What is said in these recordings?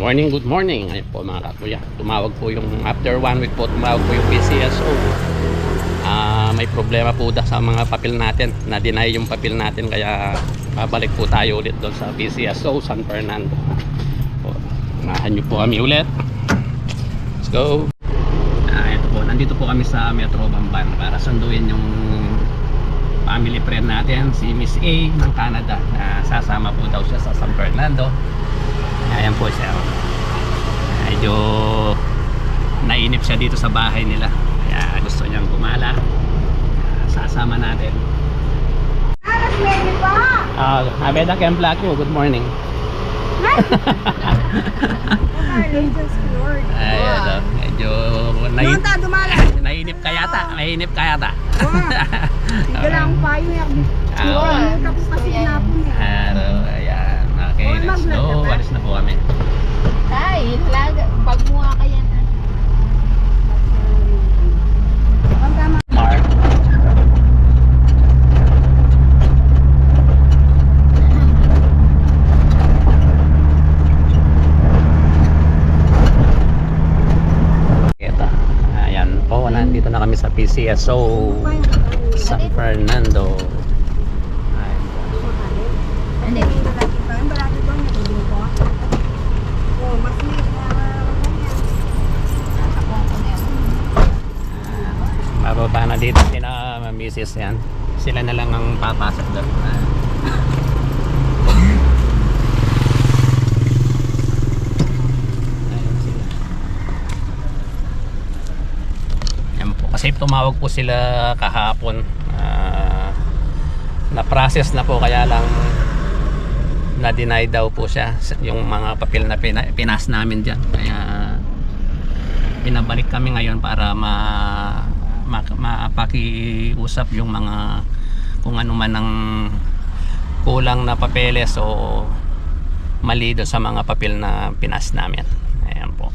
morning, good morning. Ayun po mga kakuya. Tumawag po yung, after one week po, tumawag po yung PCSO. Ah, may problema po da sa mga papel natin. Na-deny yung papel natin kaya babalik po tayo ulit doon sa PCSO San Fernando. Po, Unahan nyo po kami ulit. Let's go. Ah, ito po, nandito po kami sa Metro Bamban para sunduin yung family friend natin, si Miss A ng Canada na sasama po daw siya sa San Fernando. Ayan po siya. oh. Medyo nainip siya dito sa bahay nila. Kaya gusto niyang gumala. Sasama natin. Ah, uh, Abeda Ken Black mo. Good morning. Lord. Ayan, oh. medyo nai Doon ta, dumala. nainip ka yata. Nainip ka yata. Sige lang, payo yan. Ah, tapos kasi hinapon eh. Ayan. Okay, Oh, let's go. ka ba? Alis na po kami. Ay, lag, pag mukha ka yan. Mark. Ito. Ayan po, nandito na kami sa PCSO San Fernando. Ayan po. Hindi. Balaki pa. Yung balaki ko, natulong ko. Oh, mas may Bababa na dito sina misis yan. Sila na lang ang papasok doon. Sila. Kasi tumawag po sila kahapon. Ah, na-process na po kaya lang na-deny daw po siya yung mga papel na pina, pinas namin dyan. Kaya pinabalik kami ngayon para ma mapakiusap yung mga kung ano man ang kulang na papeles o mali doon sa mga papel na pinas namin. Ayan po.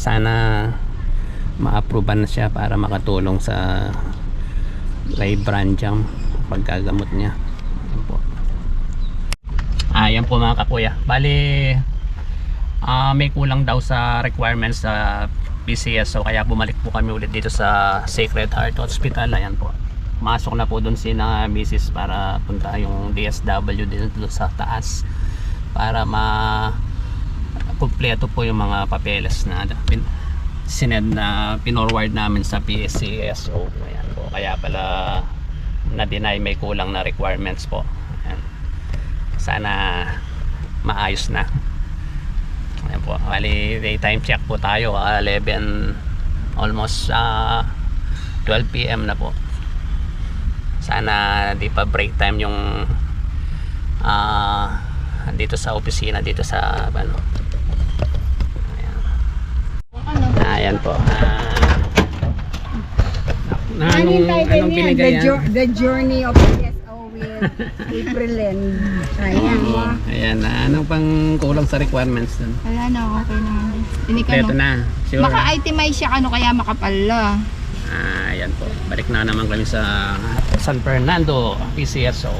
Sana ma-approvean na siya para makatulong sa kay Branjam paggagamot niya. Ayan po. Ah, yan po mga kakuya. Bali, Ah, may kulang daw sa requirements sa PCS so kaya bumalik po kami ulit dito sa Sacred Heart Hospital. Ayan po. Masok na po doon si na Mrs. para punta yung DSW dito sa taas para ma kumpleto po yung mga papeles na pin, sined na pinorward namin sa PCSO ayan po. Kaya pala na-deny may kulang na requirements po. Ayan. sana maayos na Ayan po, bali daytime check po tayo, ah, 11 almost ah, 12 PM na po. Sana di pa break time yung ah dito sa opisina dito sa ano. Ayan. Ano? Ayan po. Ah, na, anong, Anong, anong the, jour- the journey of with April and Ayan. Oo, ayan, ah, anong pang kulang sa requirements dun? Wala na, okay naman. Hindi ka Kompleto no. na. Sure. Maka-itemize siya ano kaya makapal la. Ah, ayan po. Balik na naman kami sa San Fernando, PCSO.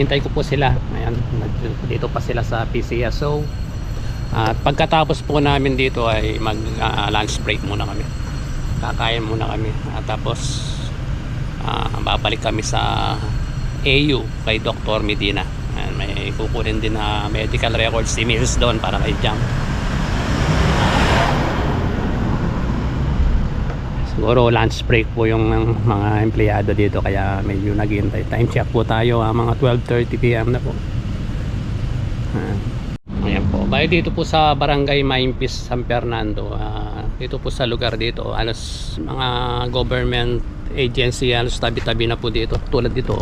Ayan, iniintay ko po sila. Ayan, dito pa sila sa PCSO. At pagkatapos po namin dito ay mag ah, lunch break muna kami. Kakain muna kami. At tapos ah, babalik kami sa AU kay Dr. Medina. Ayan, may kukunin din na medical records si Mrs. doon para kay Jam. Siguro lunch break po yung mga empleyado dito kaya medyo naghihintay. Time check po tayo ah, mga 12.30pm na po. Ah. Ayan po. Bali dito po sa Barangay Maimpis, San Fernando. ah, dito po sa lugar dito. Alos mga government agency alos tabi-tabi na po dito. Tulad dito.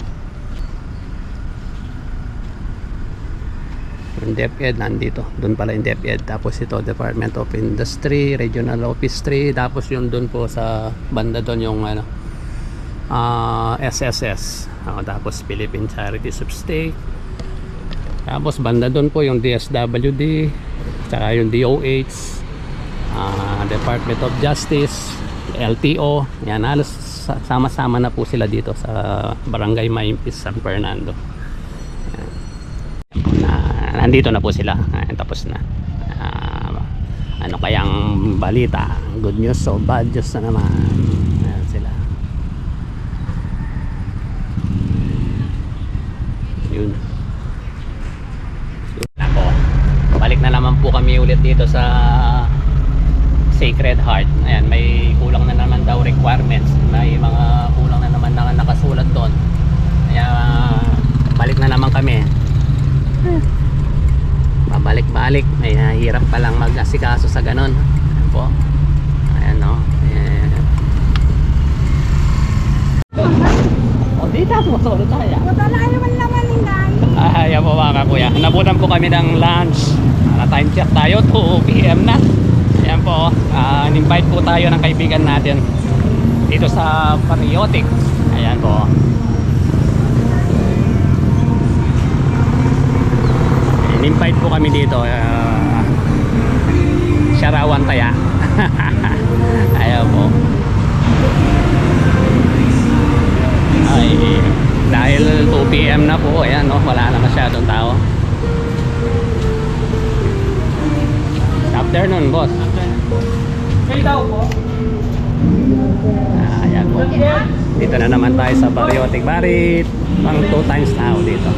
DepEd nandito. Doon pala yung DepEd. Tapos ito Department of Industry, Regional Office 3. Tapos yung doon po sa banda doon yung ano ah, SSS. Ah, tapos Philippine Charities of. Tapos banda doon po yung DSWD, tsaka yung DOH, ah, Department of Justice, LTO. Yan, halos sa- sama-sama na po sila dito sa Barangay Maimpis, San Fernando. Yan. Na, po sila. Ayan, tapos na. Ah, ano kayang balita? Good news o bad news na naman? Ayan sila. Yun. Ako, balik na naman po kami ulit dito sa Sacred Heart. Ayan, may kulang na naman daw requirements. May mga kulang na naman na nakasulat doon. Kaya balik na naman kami. Pabalik-balik. May hirap pa lang mag-asikaso sa ganon. Ayan po. Ayan no. Ayan. O, dito mo solo tayo. Wala naman naman hinday. Ay, ayan po mga kuya. Nabutan po kami ng lunch. Na time check tayo, 2 p.m. na. Ayan po, ah, invite po tayo ng kaibigan natin dito sa Patriotic. Ayan po. In-invite po kami dito. Uh, Sharawan Taya. Ayan po. Ay, dahil 2 p.m. na po, ayan no, wala na masyadong tao. Afternoon, boss. Kayo daw po? Ah, ayan po. Dito na naman tayo sa Bariotic Barit. Pang 2 times na ako dito.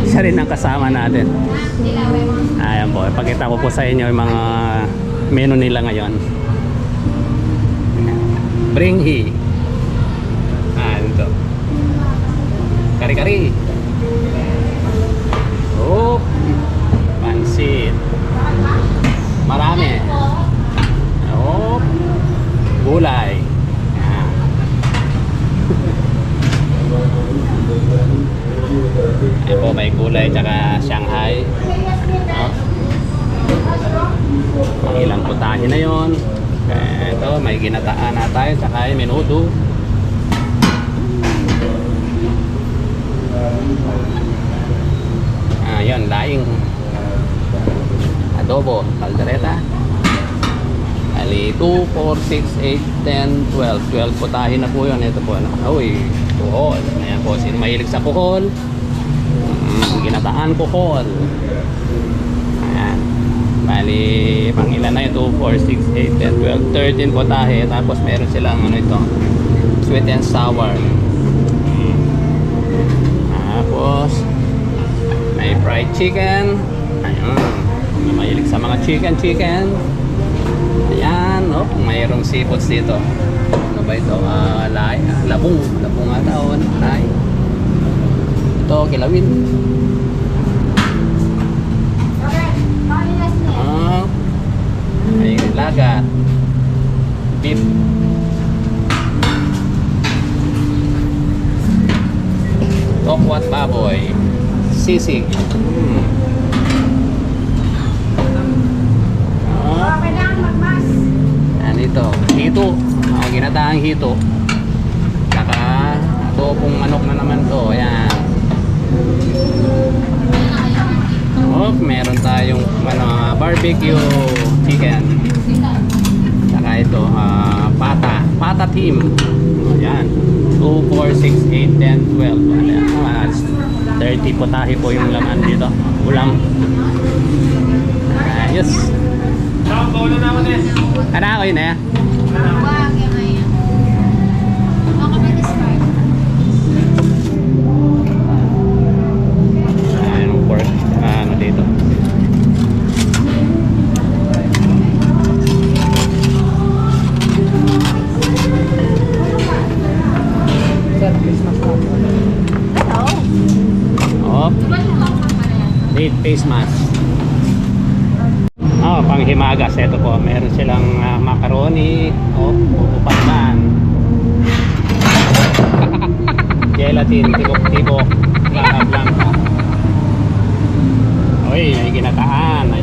Isa rin ang kasama natin. Ayan po, ipakita ko po sa inyo yung mga menu nila ngayon. Bring he. Ah, ito. Kari-kari. Oh, pansit. Marami. Oh, gulay. Yan. Ayan po, may gulay tsaka Shanghai. Ang ilang putahe na yon. Ito, may ginataan na tayo tsaka menudo. Ah, yun, laing. Adobo, kaldereta. Ali, 2, 4, 6, 8, 10, 12. 12 putahe na po yun. Ito po, ano. Uy, kuhol. Ayan po, sino mahilig sa kuhol? Mm, ginataan kuhol. Ayan. Bali, pang ilan na? 2, 4, 6, 8, 10, 12, 13 putahe. Tapos meron silang ano ito, sweet and sour. Mm. Tapos, may fried chicken. Ayun. May mahilig sa mga chicken, chicken. Ayan, oh, mayroong seafoods dito. Ano ba ito? Ah, lay, ah, labong. Labong ata o ano? Lay. Ito, kilawin. Ah, may lagat. Beef. Tokwat baboy. Sisig. Hmm. Ah, Kailangan magmas. Ano ito? Hito. Mga ginataang hito. Saka adobong manok na naman to. Ayan. Oh, meron tayong ano, barbecue chicken. Saka ito, ah, pata. Pata team. Ayan. 2, 4, 6, 8, 10, 12. Ayan. Ah, 30 potahe po yung laman dito. Ulam. Ayos. Ano ako yun eh? Face mask. Oh, panghimagas. Ito po, meron silang ah, macaroni. Oh, pupupan Gelatin, tibok-tibok. Blanca blanca. Uy, may ginataan.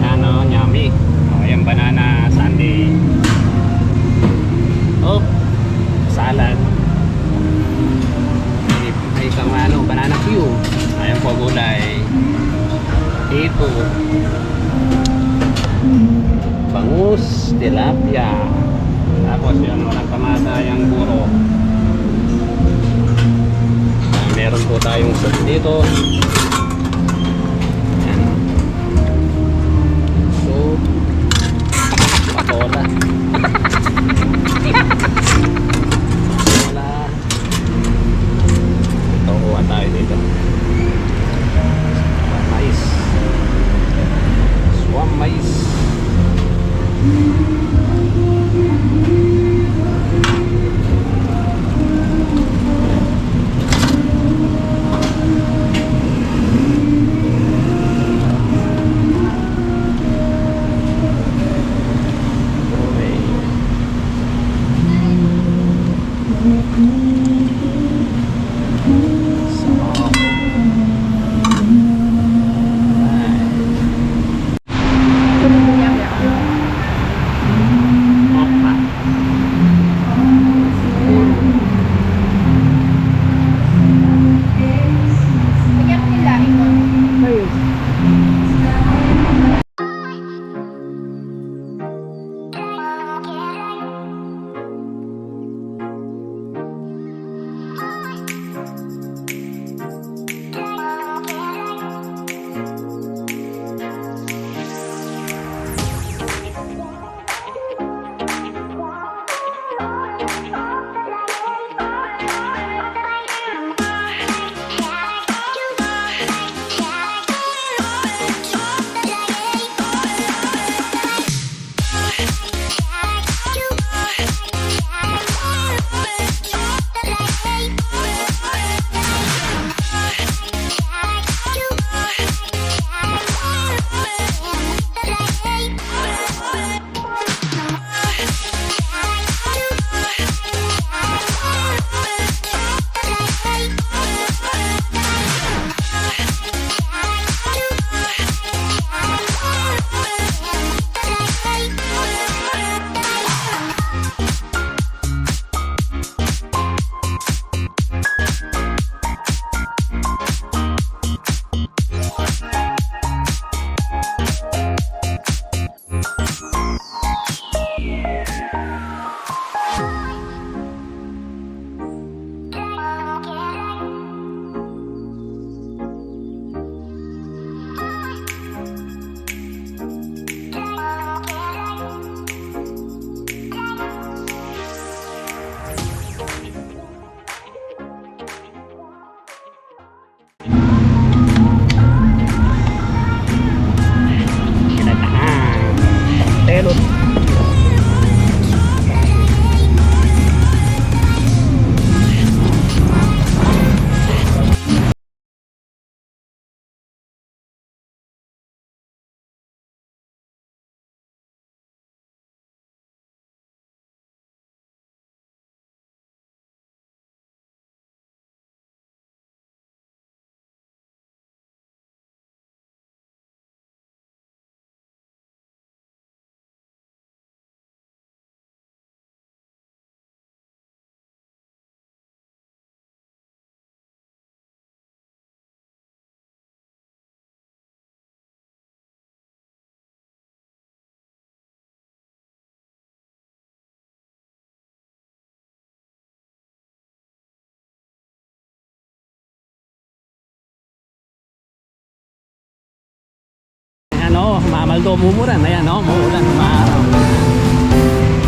Ayan o, mamaldo, mumuran. Ayan o, muulan, maaraw.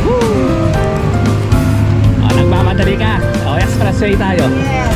Woo! O, nagmamadali ka. O, expressway tayo. Yes.